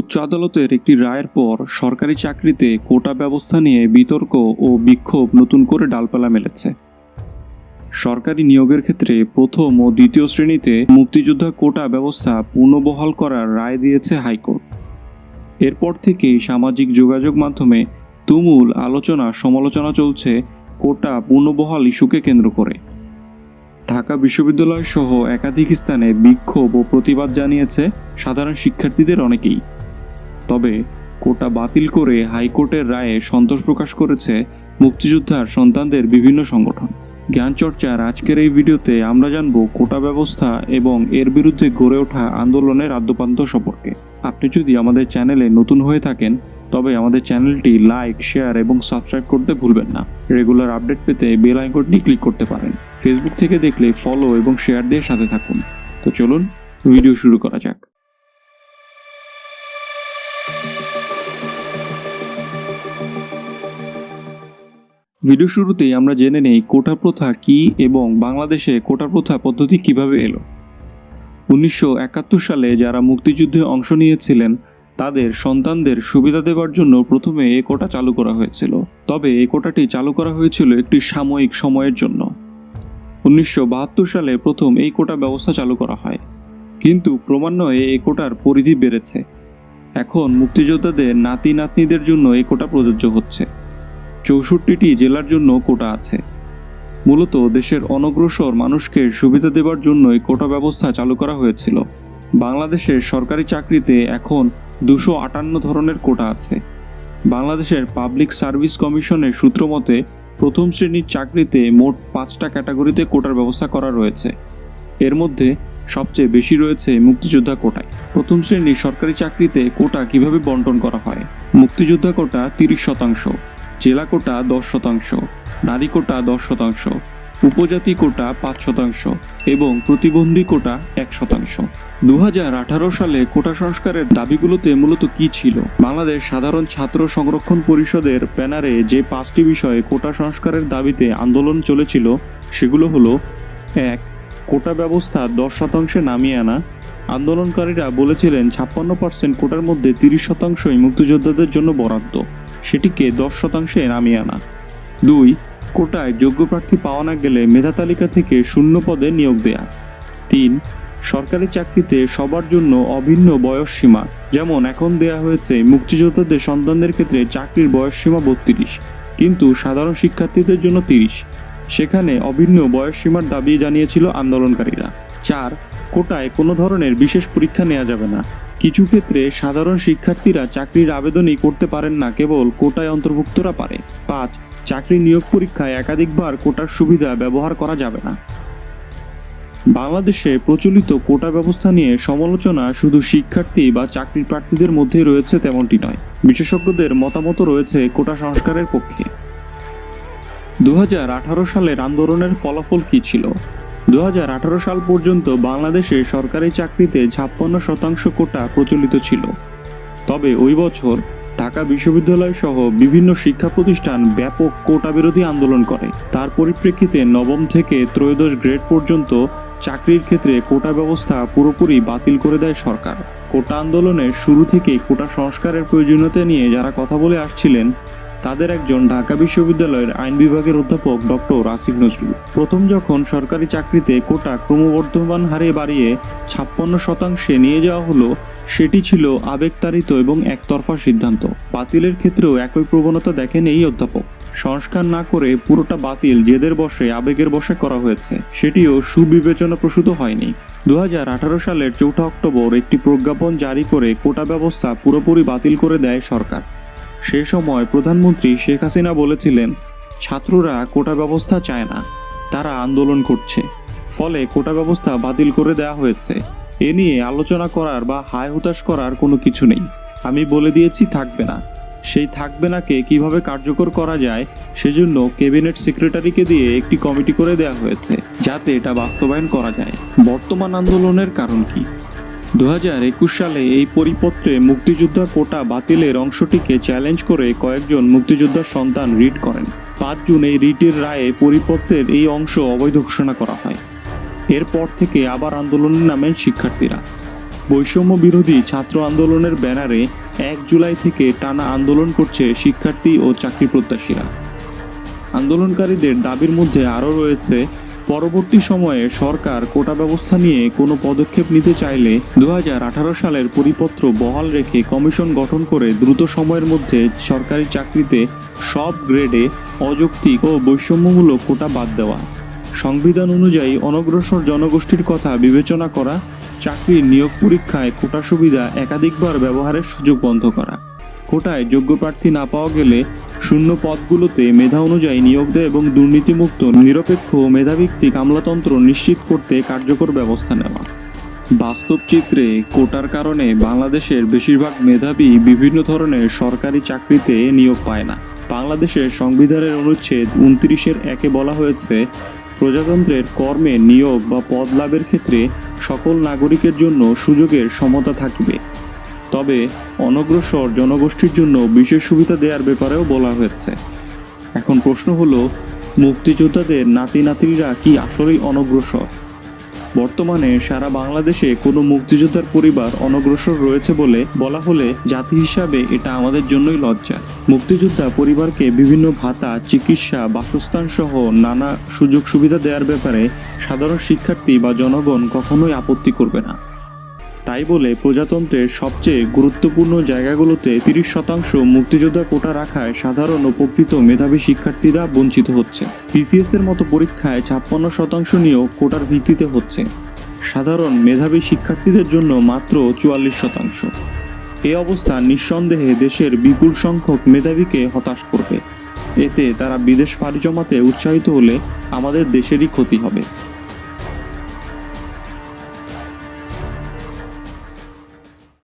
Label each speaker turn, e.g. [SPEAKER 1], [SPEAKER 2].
[SPEAKER 1] উচ্চ আদালতের একটি রায়ের পর সরকারি চাকরিতে কোটা ব্যবস্থা নিয়ে বিতর্ক ও বিক্ষোভ নতুন করে ডালপালা মেলেছে। সরকারি নিয়োগের ক্ষেত্রে প্রথম ও দ্বিতীয় শ্রেণীতে মুক্তিযোদ্ধা কোটা ব্যবস্থা পুনর্বহাল করার রায় দিয়েছে হাইকোর্ট। এরপর থেকেই সামাজিক যোগাযোগ মাধ্যমে তুমুল আলোচনা সমালোচনা চলছে কোটা পুনর্বহাল ইস্যুকে কেন্দ্র করে। ঢাকা বিশ্ববিদ্যালয় সহ একাধিক স্থানে বিক্ষোভ ও প্রতিবাদ জানিয়েছে সাধারণ শিক্ষার্থীদের অনেকেই। তবে কোটা বাতিল করে হাইকোর্টের রায়ে সন্তোষ প্রকাশ করেছে মুক্তিযোদ্ধার সন্তানদের বিভিন্ন সংগঠন। জ্ঞানচর্চার আজকের এই ভিডিওতে আমরা জানব কোটা ব্যবস্থা এবং এর বিরুদ্ধে গড়ে ওঠা আন্দোলনের আদ্যপান্ত সম্পর্কে। আপনি যদি আমাদের চ্যানেলে নতুন হয়ে থাকেন, তবে আমাদের চ্যানেলটি লাইক, শেয়ার এবং সাবস্ক্রাইব করতে ভুলবেন না। রেগুলার আপডেট পেতে বেল আইকনটি ক্লিক করতে পারেন। ফেসবুক থেকে দেখলে ফলো এবং শেয়ার দিয়ে সাথে থাকুন। তো চলুন, ভিডিও শুরু করা যাক। ভিডিও শুরুতেই আমরা জেনে নেই কোটা প্রথা কি এবং বাংলাদেশে কোটা প্রথা পদ্ধতি কীভাবে এলো। উনিশশো একাত্তর সালে যারা মুক্তিযুদ্ধে অংশ নিয়েছিলেন, তাদের সন্তানদের সুবিধা দেওয়ার জন্য প্রথমে এ কোটা চালু করা হয়েছিল। তবে এই কোটাটি চালু করা হয়েছিল একটি সাময়িক সময়ের জন্য। উনিশশো বাহাত্তর সালে প্রথম এই কোটা ব্যবস্থা চালু করা হয়। কিন্তু ক্রমান্বয়ে এই কোটার পরিধি বেড়েছে। এখন মুক্তিযোদ্ধাদের নাতি নাতনিদের জন্য এই কোটা প্রযোজ্য হচ্ছে। চৌষট্টিটি জেলার জন্য কোটা আছে। মূলত দেশের অনগ্রসর মানুষকে সুবিধা দেওয়ার জন্যই কোটা ব্যবস্থা চালু করা হয়েছিল। বাংলাদেশের সরকারি চাকরিতে এখন দুশো আটান্ন ধরনের কোটা আছে। বাংলাদেশের পাবলিক সার্ভিস কমিশনের সূত্র মতে, প্রথম শ্রেণির চাকরিতে মোট পাঁচটা ক্যাটাগরিতে কোটার ব্যবস্থা করা রয়েছে। এর মধ্যে সবচেয়ে বেশি রয়েছে মুক্তিযোদ্ধা কোটায়। প্রথম শ্রেণির সরকারি চাকরিতে কোটা কীভাবে বন্টন করা হয়? মুক্তিযোদ্ধা কোটা তিরিশ শতাংশ। জেলা কোটা দশ শতাংশ, নারী কোটা দশ শতাংশ, উপজাতি কোটা পাঁচ শতাংশ এবং প্রতিবন্ধী কোটা এক শতাংশ। দু হাজার আঠারো সালে কোটা সংস্কারের দাবিগুলোতে মূলত কি ছিল? বাংলাদেশ সাধারণ ছাত্র সংরক্ষণ পরিষদের ব্যানারে যে পাঁচটি বিষয়ে কোটা সংস্কারের দাবিতে আন্দোলন চলেছিল, সেগুলো হলো, এক, কোটা ব্যবস্থা দশ শতাংশে নামিয়ে আনা। আন্দোলনকারীরা বলেছিলেন, ছাপ্পান্ন পার্সেন্ট কোটার মধ্যে তিরিশ শতাংশই মুক্তিযোদ্ধাদের জন্য বরাদ্দ। সেটিকে দশ শতাংশে নামিয়ে আনা। দুই, কোটায় যোগ্য প্রার্থী পাওয়া না গেলে মেধা তালিকা থেকে শূন্য পদে নিয়োগ দেয়া। তিন, সরকারি চাকরিতে সবার জন্য অভিন্ন বয়স সীমা, যেমন এখন দেয়া হয়েছে মুক্তিযোদ্ধাদের সন্তানদের ক্ষেত্রে চাকরির বয়স সীমা বত্রিশ, কিন্তু সাধারণ শিক্ষার্থীদের জন্য তিরিশ। সেখানে অভিন্ন বয়স সীমার দাবি জানিয়েছিল আন্দোলনকারীরা। চার কোটায় কোনো ধরনের বিশেষ পরীক্ষা নেওয়া যাবে না। কিছু ক্ষেত্রে সাধারণ শিক্ষার্থীরা চাকরির আবেদনই করতে পারেন না, কেবল কোটায় অন্তর্ভুক্তরা পারে। পাঁচ, চাকরি নিয়োগ পরীক্ষায় একাধিকবার কোটার সুবিধা ব্যবহার করা যাবে না। বাংলাদেশে প্রচলিত কোটা ব্যবস্থা নিয়ে সমালোচনা শুধু শিক্ষার্থী বা চাকরি প্রার্থীদের মধ্যে রয়েছে তেমনটি নয়। বিশেষজ্ঞদের মতামত রয়েছে কোটা সংস্কারের পক্ষে। দু হাজার আঠারো সালের আন্দোলনের ফলাফল কি ছিল? দু হাজার আঠারো সাল পর্যন্ত বাংলাদেশে সরকারি চাকরিতে ছাপ্পান্ন শতাংশ কোটা প্রচলিত ছিল। তবে ওই বছর ঢাকা বিশ্ববিদ্যালয় সহ বিভিন্ন শিক্ষা প্রতিষ্ঠান ব্যাপক কোটা বিরোধী আন্দোলন করে। তার পরিপ্রেক্ষিতে নবম থেকে ত্রয়োদশ গ্রেড পর্যন্ত চাকরির ক্ষেত্রে কোটা ব্যবস্থা পুরোপুরি বাতিল করে দেয় সরকার। কোটা আন্দোলনের শুরু থেকেই কোটা সংস্কারের প্রয়োজনীয়তা নিয়ে যারা কথা বলে আসছিলেন তাদের একজন ঢাকা বিশ্ববিদ্যালয়ের আইন বিভাগের অধ্যাপক ডক্টর আসিফ নজরুল। প্রথম যখন সরকারি চাকরিতে কোটা ক্রমবর্ধমান হারে বাড়িয়ে ছাপ্পান্ন শতাংশে নিয়ে যাওয়া হলো, সেটি ছিল আবেগতাড়িত এবং একতরফা সিদ্ধান্ত। বাতিলের ক্ষেত্রেও একই প্রবণতা দেখেন এই অধ্যাপক। সংস্কার না করে পুরোটা বাতিল জেদের বসে আবেগের বসে করা হয়েছে, সেটিও সুবিবেচনা প্রসূত হয়নি। দু হাজার আঠারো সালের চৌঠা অক্টোবর একটি প্রজ্ঞাপন জারি করে কোটা ব্যবস্থা পুরোপুরি বাতিল করে দেয় সরকার। সে সময় প্রধানমন্ত্রী শেখ হাসিনা বলেছিলেন, ছাত্ররা কোটা ব্যবস্থা চায় না, তারা আন্দোলন করছে। ফলে কোটা ব্যবস্থা বাতিল করে দেওয়া হয়েছে। এ নিয়ে আলোচনা করার বা হায় হুতাশ করার কোনো কিছু নেই। আমি বলে দিয়েছি, থাকবে না। সেই থাকবে নাকে কীভাবে কার্যকর করা যায়, সেজন্য ক্যাবিনেট সেক্রেটারিকে দিয়ে একটি কমিটি করে দেওয়া হয়েছে, যাতে এটা বাস্তবায়ন করা যায়। বর্তমান আন্দোলনের কারণ কি? দু হাজার একুশ সালে এই পরিপত্রে মুক্তিযোদ্ধা কোটা বাতিলের অংশটিকে চ্যালেঞ্জ করে কয়েকজন মুক্তিযোদ্ধার সন্তান রিট করেন। পাঁচ জুন এই রিটের রায়ে পরিপত্রের এই অংশ অবৈধ ঘোষণা করা হয়। এরপর থেকে আবার আন্দোলনে নামেন শিক্ষার্থীরা। বৈষম্য বিরোধী ছাত্র আন্দোলনের ব্যানারে এক জুলাই থেকে টানা আন্দোলন করছে শিক্ষার্থী ও চাকরি প্রত্যাশীরা। আন্দোলনকারীদের দাবির মধ্যে আরও রয়েছে পরবর্তী সময়ে সরকার কোটা ব্যবস্থা নিয়ে কোনো পদক্ষেপ নিতে চাইলে দু হাজার আঠারো সালের পরিপত্র বহাল রেখে কমিশন গঠন করে দ্রুত সময়ের মধ্যে সরকারি চাকরিতে সব গ্রেডে অযৌক্তিক ও বৈষম্যমূলক কোটা বাদ দেওয়া। সংবিধান অনুযায়ী অনগ্রসর জনগোষ্ঠীর কথা বিবেচনা করা, চাকরির নিয়োগ পরীক্ষায় কোটা সুবিধা একাধিকবার ব্যবহারের সুযোগ বন্ধ করা। কোটায় যোগ্য প্রার্থী না পাওয়া গেলে শূন্য পদগুলোতে মেধা অনুযায়ী নিয়োগ দেয় এবং দুর্নীতিমুক্ত, নিরপেক্ষ মেধাভিত্তিক আমলাতন্ত্র নিশ্চিত করতে কার্যকর ব্যবস্থা নেওয়া। বাস্তব চিত্রে কোটার কারণে বাংলাদেশের বেশিরভাগ মেধাবী বিভিন্ন ধরনের সরকারি চাকরিতে নিয়োগ পায় না। বাংলাদেশের সংবিধানের অনুচ্ছেদ উনত্রিশের একে বলা হয়েছে, প্রজাতন্ত্রের কর্মে নিয়োগ বা পদ লাভের ক্ষেত্রে সকল নাগরিকের জন্য সুযোগের সমতা থাকিবে। তবে অনগ্রসর জনগোষ্ঠীর জন্য বিশেষ সুবিধা দেওয়ার ব্যাপারেও বলা হয়েছে। এখন প্রশ্ন হলো, মুক্তিযোদ্ধাদের নাতি নাতিরা কি আসলেই অনগ্রসর? বর্তমানে সারা বাংলাদেশে কোনো মুক্তিযোদ্ধার পরিবার অনগ্রসর রয়েছে বলে বলা হলে জাতি হিসাবে এটা আমাদের জন্যই লজ্জা। মুক্তিযোদ্ধা পরিবারকে বিভিন্ন ভাতা, চিকিৎসা, বাসস্থান সহ নানা সুযোগ সুবিধা দেওয়ার ব্যাপারে সাধারণ শিক্ষার্থী বা জনগণ কখনোই আপত্তি করবে না। তাই বলে প্রজাতন্ত্রের সবচেয়ে গুরুত্বপূর্ণ জায়গাগুলোতে তিরিশ শতাংশ মুক্তিযোদ্ধা কোটা রাখায় সাধারণ ও প্রকৃত মেধাবী শিক্ষার্থীরা বঞ্চিত হচ্ছে। পিসিএস এর মতো পরীক্ষায় ছাপ্পান্ন শতাংশ নিয়েও কোটার ভিত্তিতে হচ্ছে। সাধারণ মেধাবী শিক্ষার্থীদের জন্য মাত্র চুয়াল্লিশ শতাংশ। এ অবস্থা নিঃসন্দেহে দেশের বিপুল সংখ্যক মেধাবীকে হতাশ করবে। এতে তারা বিদেশ পাড়ি জমাতে উৎসাহিত হলে আমাদের দেশেরই ক্ষতি হবে।